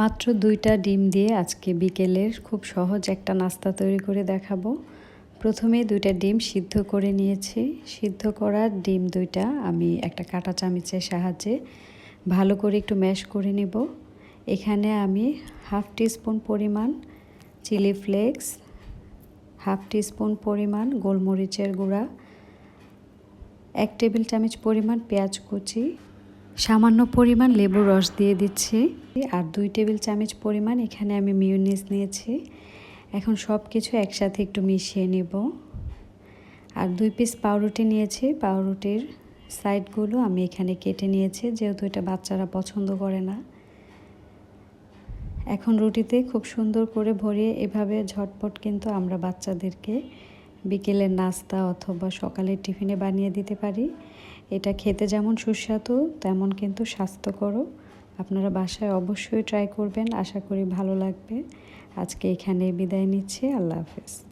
মাত্র দুইটা ডিম দিয়ে আজকে বিকেলের খুব সহজ একটা নাস্তা তৈরি করে দেখাবো। প্রথমে দুইটা ডিম সিদ্ধ করে নিয়েছি। সিদ্ধ করা ডিম দুইটা আমি একটা কাঁটা চামিচের সাহায্যে ভালো করে একটু ম্যাশ করে নেব। এখানে আমি হাফ টিস্পুন পরিমাণ চিলি ফ্লেক্স, হাফ টিস্পুন পরিমাণ গোলমরিচের গুঁড়া, এক টেবিল চামচ পরিমাণ পেঁয়াজ কুচি সামান্য পরিমাণ লেবুর রস দিয়ে দিচ্ছি। আর দুই টেবিল চামচ পরিমাণ এখানে আমি মিউনিস নিয়েছি। এখন সব কিছু একসাথে একটু মিশিয়ে নেব। আর দুই পিস পাউরুটি নিয়েছি। পাউরুটির সাইডগুলো আমি এখানে কেটে নিয়েছি, যেহেতু এটা বাচ্চারা পছন্দ করে না। এখন রুটিতে খুব সুন্দর করে ভরিয়ে এভাবে ঝটপট কিন্তু আমরা বাচ্চাদেরকে বিকেলের নাস্তা অথবা সকালের টিফিনে বানিয়ে দিতে পারি। এটা খেতে যেমন সুস্বাদু, তেমন কিন্তু স্বাস্থ্যকরও। আপনারা বাসায় অবশ্যই ট্রাই করবেন, আশা করি ভালো লাগবে। আজকে এখানে বিদায় নিচ্ছি, আল্লাহ হাফেজ।